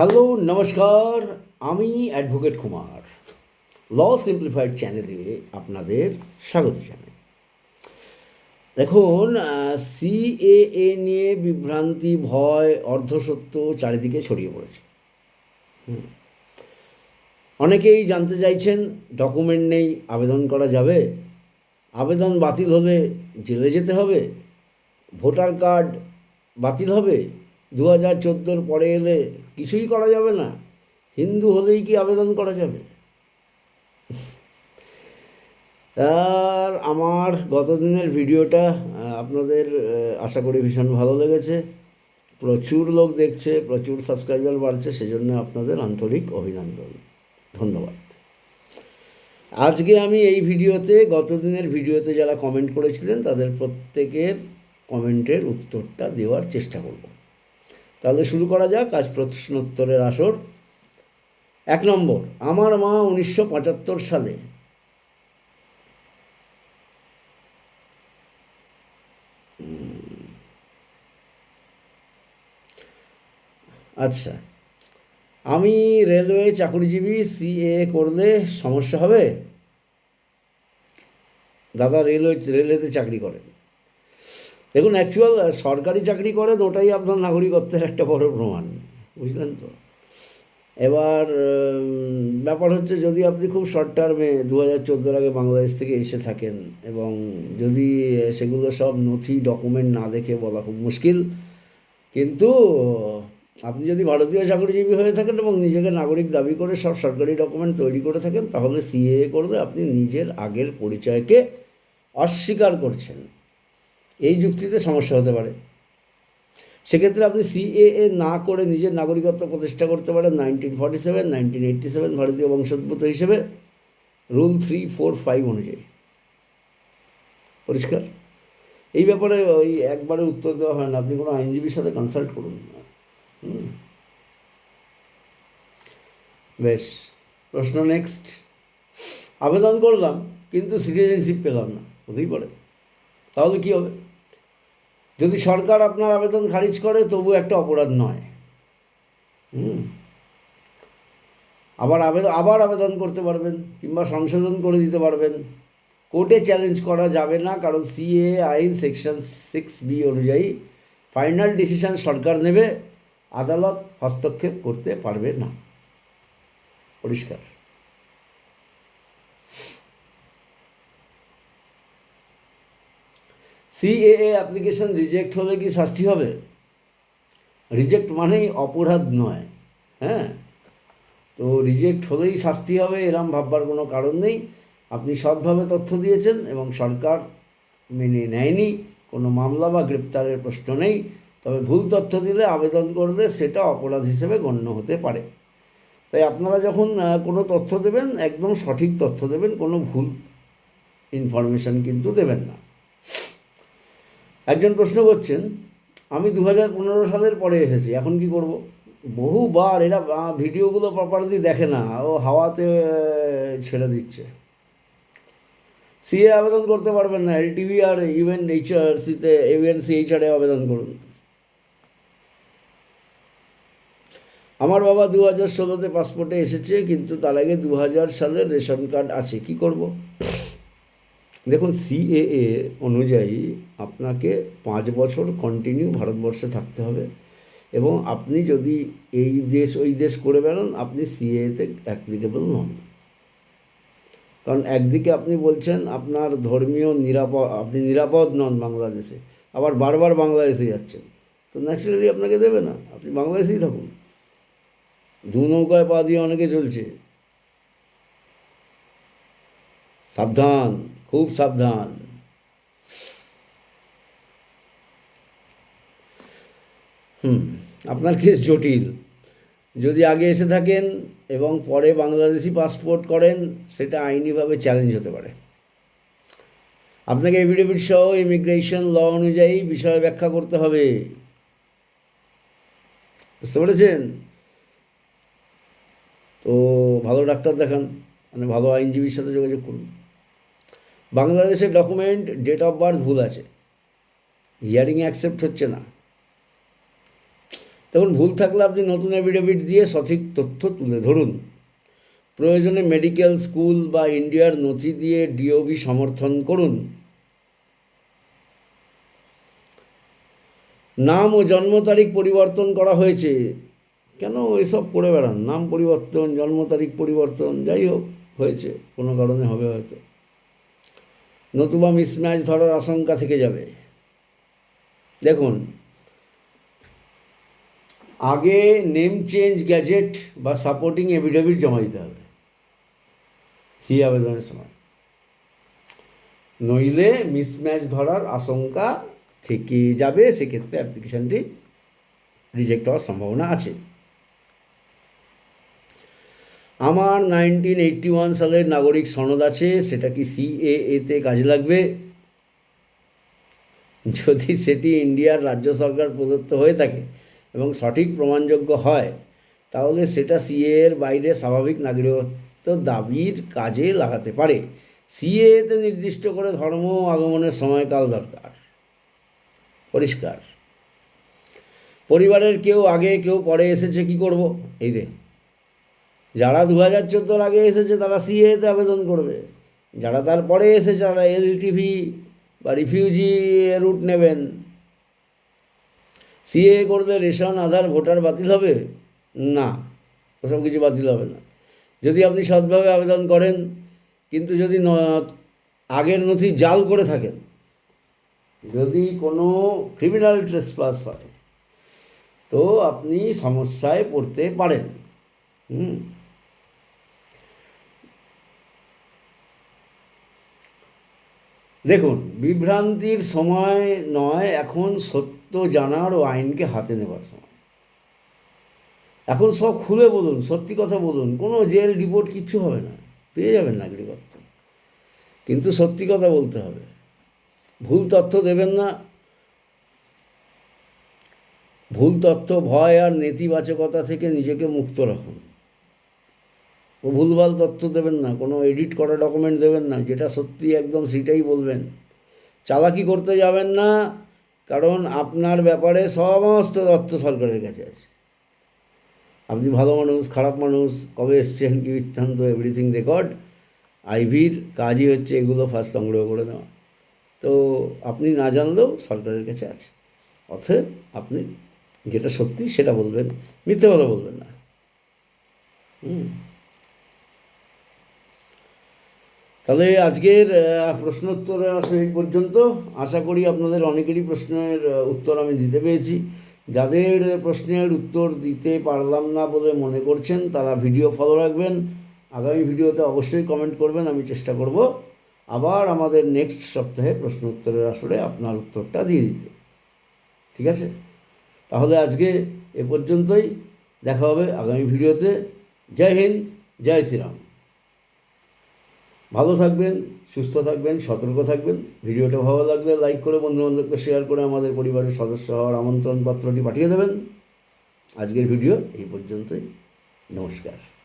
Hello, নমস্কার, আমি advocate Kumar. ল simplified চ্যানেলে আপনাদের স্বাগত জানাই। দেখুন সিএএ নিয়ে বিভ্রান্তি, ভয়, অর্ধসত্য চারিদিকে ছড়িয়ে পড়েছে। অনেকেই জানতে চাইছেন, ডকুমেন্ট নেই, আবেদন করা যাবে? আবেদন বাতিল হলে জেলে যেতে হবে? ভোটার কার্ড বাতিল হবে? দু হাজার চোদ্দোর পরে এলে কিছুই করা যাবে না। হিন্দু হলেই কি আবেদন করা যাবে? আর আমার গত দিনের ভিডিওটা আপনাদের আশা করি ভীষণ ভালো লেগেছে। প্রচুর লোক দেখছে, প্রচুর সাবস্ক্রাইবার বাড়ছে, সেজন্য আপনাদের আন্তরিক অভিনন্দন। ধন্যবাদ। আজকে আমি এই ভিডিওতে গত দিনের ভিডিওতে যারা কমেন্ট করেছিলেন, তাদের প্রত্যেকের কমেন্টের উত্তরটা দেওয়ার চেষ্টা করব। তাহলে শুরু করা যাক, আজ প্রশ্নোত্তরের আসর। এক নম্বর, আমার মা উনিশশো পঁচাত্তর সালে আচ্ছা আমি রেলওয়ে চাকরিজীবী সিএ করলে সমস্যা হবে? দাদা রেলওয়ে রেলওয়েতে চাকরি করেন। দেখুন অ্যাকচুয়াল সরকারি চাকরি করেন ওটাই আপনার নাগরিকত্বের একটা বড় প্রমাণ, বুঝলেন তো? এবার ব্যাপার হচ্ছে যদি আপনি খুব শর্ট টার্মে দু হাজার চোদ্দোর আগে বাংলাদেশ থেকে এসে থাকেন এবং যদি সেগুলো সব নথি ডকুমেন্ট না দেখে বলা খুব মুশকিল, কিন্তু আপনি যদি ভারতীয় চাকরিজীবী হয়ে থাকেন এবং নিজেকে নাগরিক দাবি করে সব সরকারি ডকুমেন্ট তৈরি করে থাকেন, তাহলে সিএ করলে আপনি নিজের আগের পরিচয়কে অস্বীকার করছেন। এই যুক্তিতে সমস্যা হতে পারে। সেক্ষেত্রে আপনি সিএএ না করে নিজের নাগরিকত্ব প্রতিষ্ঠা করতে পারেন nineteen forty seven nineteen eighty seven ভারতীয় বংশোদ্ভূত হিসেবে রুল থ্রি ফোর ফাইভ অনুযায়ী। পরিষ্কার? এই ব্যাপারে ওই একবারে উত্তর দেওয়া হয় না। আপনি কোনো আইনজীবীর সাথে কনসাল্ট করুন। বেশ, প্রশ্ন নেক্সট আবেদন করলাম, কিন্তু সিটিজেনশিপ পেলাম না। হতেই পারে। তাহলে কী হবে? যদি সরকার আপনার আবেদন খারিজ করে, তবু একটা অপরাধ নয়। হুম? আবার আবেদন আবার আবেদন করতে পারবেন, কিংবা সংশোধন করে দিতে পারবেন। কোর্টে চ্যালেঞ্জ করা যাবে না, কারণ সিএ আইন সেকশন সিক্স বি অনুযায়ী ফাইনাল ডিসিশন সরকার নেবে, আদালত হস্তক্ষেপ করতে পারবে না। পরিষ্কার। সিএএ অ্যাপ্লিকেশন রিজেক্ট হলে কি শাস্তি হবে? রিজেক্ট মানেই অপরাধ নয় হ্যাঁ? তো রিজেক্ট হলেই শাস্তি হবে এরম ভাববার কোনো কারণ নেই। আপনি সৎভাবে তথ্য দিয়েছেন এবং সরকার মেনে নেয়নি, কোনো মামলা বা গ্রেপ্তারের প্রশ্ন নেই। তবে ভুল তথ্য দিলে আবেদন করলে সেটা অপরাধ হিসেবে গণ্য হতে পারে। তাই আপনারা যখন কোনো তথ্য দেবেন, একদম সঠিক তথ্য দেবেন, কোনো ভুল ইনফরমেশন কিন্তু দেবেন না। একজন প্রশ্ন করছেন, আমি দু হাজার পনেরো সালের পরে এসেছি, এখন কি করব? বহুবার এরা ভিডিওগুলো প্রপারলি দেখে না, ও হাওয়াতে ছেড়ে দিচ্ছে। সিএ আবেদন করতে পারবেন না, এলটিভি আর ইউএন এইচআরসিতে ইউএনসি এইচআরে আবেদন করুন। আমার বাবা দু হাজার ষোলোতে পাসপোর্টে এসেছে, কিন্তু তার আগে দু হাজার সালের রেশন কার্ড আছে, কি করব? দেখুন সিএএ অনুযায়ী আপনাকে পাঁচ বছর কন্টিনিউ ভারতবর্ষে থাকতে হবে এবং আপনি যদি এই দেশ, ওই দেশ করে বেড়ান, আপনি সিএতে অ্যাপ্লিকেবল নন। কারণ একদিকে আপনি বলছেন আপনার ধর্মীয় নিরাপদ, আপনি নিরাপদ নন বাংলাদেশে, আবার বারবার বাংলাদেশে যাচ্ছেন, তো ন্যাচারালি আপনাকে দেবে না, আপনি বাংলাদেশেই থাকুন। দু নৌকায় পা দিয়ে অনেকে চলছে। সাবধান। খুব সাবধান। হুম, আপনার কেস জটিল। যদি আগে এসে থাকেন এবং পরে বাংলাদেশি পাসপোর্ট করেন, সেটা আইনিভাবে চ্যালেঞ্জ হতে পারে। আপনাকে এফিডেভিট সহ ইমিগ্রেশন ল অনুযায়ী বিষয় ব্যাখ্যা করতে হবে। বুঝতে পেরেছেন? তো ভালো ডাক্তার দেখান মানে ভালো আইনজীবীর সাথে যোগাযোগ করুন। বাংলাদেশের ডকুমেন্ট ডেট অফ বার্থ ভুল আছে। হিয়ারিং অ্যাকসেপ্ট হচ্ছে না। তো দেখুন, ভুল থাকলে আপনি নতুন এফিডেভিট দিয়ে সঠিক তথ্য তুলে ধরুন। প্রয়োজনে মেডিকেল স্কুল বা ইন্ডিয়ার নথি দিয়ে ডিওবি সমর্থন করুন। নাম ও জন্ম তারিখ পরিবর্তন করা হয়েছে। কেন এসব করে বেড়ান? নাম পরিবর্তন, জন্ম তারিখ পরিবর্তন, যাই হোক, হয়েছে। কোনো কারণে হবে হয়তো। নতুবা মিসম্যাচ ধরার আশঙ্কা থেকে যাবে। দেখুন, আগে নেম চেঞ্জ গ্যাজেট বা সাপোর্টিং এফিডেভিট জমা দিতে হবে। সি আবেদনের সময়। নইলে মিসম্যাচ ধরার আশঙ্কা থেকে যাবে, সেক্ষেত্রে অ্যাপ্লিকেশানটি রিজেক্ট হওয়ার সম্ভাবনা আছে। আমার নাইনটিন এইটটি ওয়ান সালের নাগরিক সনদ আছে, সেটা কি সিএএতে কাজে লাগবে? যদি সেটি ইন্ডিয়ার রাজ্য সরকার প্রদত্ত হয়ে থাকে এবং সঠিক প্রমাণযোগ্য হয়, তাহলে সেটা সিএ এর বাইরে স্বাভাবিক নাগরিকত্ব দাবির কাজে লাগাতে পারে। সিএতে নির্দিষ্ট করে ধর্ম আগমনের সময়কাল দরকার। পরিষ্কার। পরিবারের কেউ আগে কেউ পরে এসেছে, কি করব? এই রে। যারা দু হাজার চোদ্দোর আগে এসেছে, তারা সিএতে আবেদন করবে। যারা তারপরে এসেছে, তারা এলটিভি বা রিফিউজি রুট নেবেন। সিএ করলে রেশন, আধার, ভোটার বাতিল হবে? না, ওসব কিছু বাতিল হবে না। যদি আপনি সৎভাবে আবেদন করেন, কিন্তু যদি আগের নথি জাল করে থাকেন, যদি কোনো ক্রিমিনাল ট্রেসপাস হয়, তো আপনি সমস্যায় পড়তে পারেন। হুম? দেখুন, বিভ্রান্তির সময় নয়, এখন সত্য জানার ও আইনকে হাতে নেবার সময়। এখন সব খুলে বলুন, সত্যি কথা বলুন, কোনো জেল রিপোর্ট কিচ্ছু হবে না, পেয়ে যাবেন নাগরিকত্ব। কিন্তু সত্যি কথা বলতে হবে। ভুল তথ্য দেবেন না। ভুল তথ্য, ভয় আর নেতিবাচকতা থেকে নিজেকে মুক্ত রাখুন। ভুলভাল তথ্য দেবেন না, কোনো এডিট করা ডকুমেন্ট দেবেন না, যেটা সত্যি একদম সেটাই বলবেন। চালাকি করতে যাবেন না, কারণ আপনার ব্যাপারে সমস্ত তথ্য সরকারের কাছে আছে। আপনি ভালো মানুষ, খারাপ মানুষ, কবে এসছেন কি বৃত্তান্ত এভরিথিং রেকর্ড আইভির কাজই হচ্ছে এগুলো ফার্স্ট সংগ্রহ করে নেওয়া। তো আপনি না জানলেও সরকারের কাছে আছে। অতএব আপনি যেটা সত্যি সেটা বলবেন, মিথ্যে কথা বলবেন না। হুম। তাহলে আজকের প্রশ্নোত্তর আসলে এই পর্যন্ত। আশা করি আপনাদের অনেকেরই প্রশ্নের উত্তর আমি দিতে পেরেছি। যাদের প্রশ্নের উত্তর দিতে পারলাম না বলে মনে করছেন, তারা ভিডিও ফলো রাখবেন। আগামী ভিডিওতে অবশ্যই কমেন্ট করবেন, আমি চেষ্টা করব আবার আমাদের নেক্সট সপ্তাহে প্রশ্ন উত্তরের আসলে আপনার উত্তরটা দিয়ে দিতে। ঠিক আছে? তাহলে আজকে এ পর্যন্তই। দেখা হবে আগামী ভিডিওতে। জয় হিন্দ, জয় শ্রীরাম। ভালো থাকবেন, সুস্থ থাকবেন, সতর্ক থাকবেন। ভিডিওটা ভালো লাগলে লাইক করে, বন্ধুবান্ধবকে শেয়ার করে আমাদের পরিবারের সদস্য হওয়ার আমন্ত্রণপত্রটি পাঠিয়ে দেবেন। আজকের ভিডিও এই পর্যন্তই। নমস্কার।